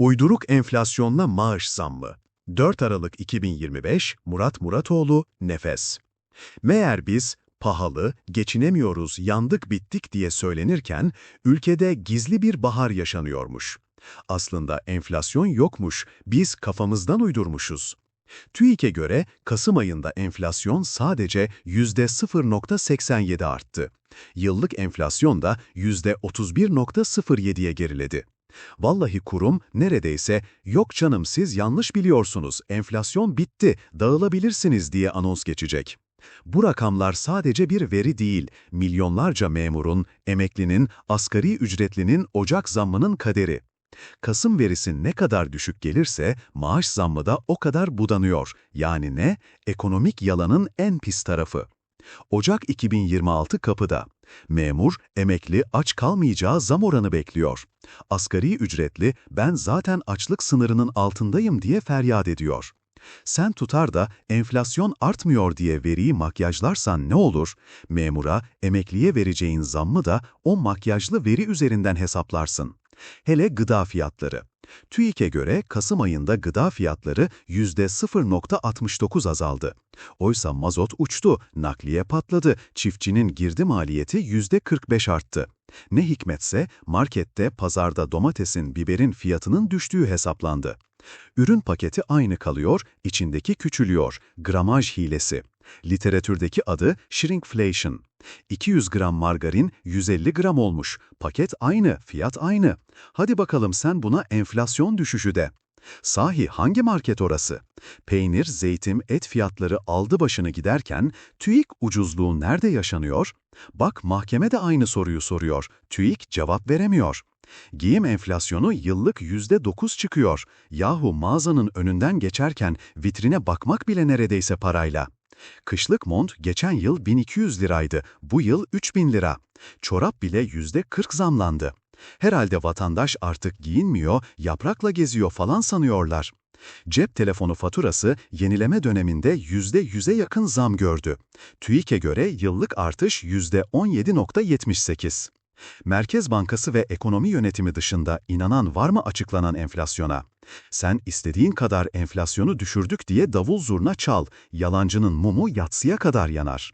Uyduruk enflasyonla maaş zammı. 4 Aralık 2025 Murat Muratoğlu Nefes. Meğer biz pahalı, geçinemiyoruz, yandık bittik diye söylenirken ülkede gizli bir bahar yaşanıyormuş. Aslında enflasyon yokmuş, biz kafamızdan uydurmuşuz. TÜİK'e göre Kasım ayında enflasyon sadece %0.87 arttı. Yıllık enflasyon da %31.07'ye geriledi. Vallahi kurum neredeyse yok canım siz yanlış biliyorsunuz, enflasyon bitti, dağılabilirsiniz diye anons geçecek. Bu rakamlar sadece bir veri değil, milyonlarca memurun, emeklinin, asgari ücretlinin Ocak zammının kaderi. Kasım verisi ne kadar düşük gelirse maaş zammı da o kadar budanıyor. Yani ne? Ekonomik yalanın en pis tarafı. Ocak 2026 kapıda. Memur, emekli aç kalmayacağı zam oranı bekliyor. Asgari ücretli ben zaten açlık sınırının altındayım diye feryat ediyor. Sen tutar da enflasyon artmıyor diye veriyi makyajlarsan ne olur? Memura, emekliye vereceğin zammı da o makyajlı veri üzerinden hesaplarsın. Hele gıda fiyatları. TÜİK'e göre Kasım ayında gıda fiyatları %0.69 azaldı. Oysa mazot uçtu, nakliye patladı, çiftçinin girdi maliyeti %45 arttı. Ne hikmetse markette, pazarda domatesin, biberin fiyatının düştüğü hesaplandı. Ürün paketi aynı kalıyor, içindeki küçülüyor, gramaj hilesi. Literatürdeki adı shrinkflation. 200 gram margarin 150 gram olmuş. Paket aynı, fiyat aynı. Hadi bakalım sen buna enflasyon düşüşü de. Sahi hangi market orası? Peynir, zeytin, et fiyatları aldı başını giderken TÜİK ucuzluğu nerede yaşanıyor? Bak mahkeme de aynı soruyu soruyor. TÜİK cevap veremiyor. Giyim enflasyonu yıllık %9 çıkıyor. Yahu mağazanın önünden geçerken vitrine bakmak bile neredeyse parayla. Kışlık mont geçen yıl 1200 liraydı, bu yıl 3000 lira. Çorap bile %40 zamlandı. Herhalde vatandaş artık giyinmiyor, yaprakla geziyor falan sanıyorlar. Cep telefonu faturası yenileme döneminde %100'e yakın zam gördü. TÜİK'e göre yıllık artış %17.78. Merkez Bankası ve ekonomi yönetimi dışında inanan var mı açıklanan enflasyona? Sen istediğin kadar enflasyonu düşürdük diye davul zurna çal, yalancının mumu yatsıya kadar yanar.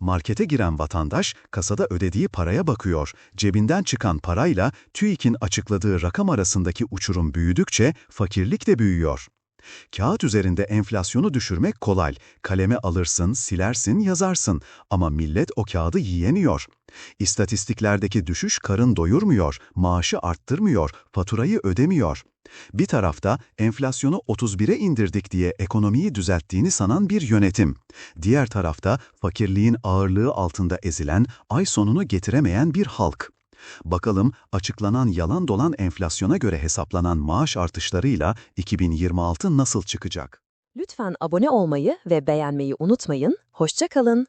Markete giren vatandaş kasada ödediği paraya bakıyor. Cebinden çıkan parayla TÜİK'in açıkladığı rakam arasındaki uçurum büyüdükçe fakirlik de büyüyor. Kağıt üzerinde enflasyonu düşürmek kolay. Kaleme alırsın, silersin, yazarsın ama millet o kağıdı yiyemiyor. İstatistiklerdeki düşüş karın doyurmuyor, maaşı arttırmıyor, faturayı ödemiyor. Bir tarafta enflasyonu 31'e indirdik diye ekonomiyi düzelttiğini sanan bir yönetim. Diğer tarafta fakirliğin ağırlığı altında ezilen, ay sonunu getiremeyen bir halk. Bakalım açıklanan yalan dolan enflasyona göre hesaplanan maaş artışlarıyla 2026 nasıl çıkacak? Lütfen abone olmayı ve beğenmeyi unutmayın. Hoşça kalın.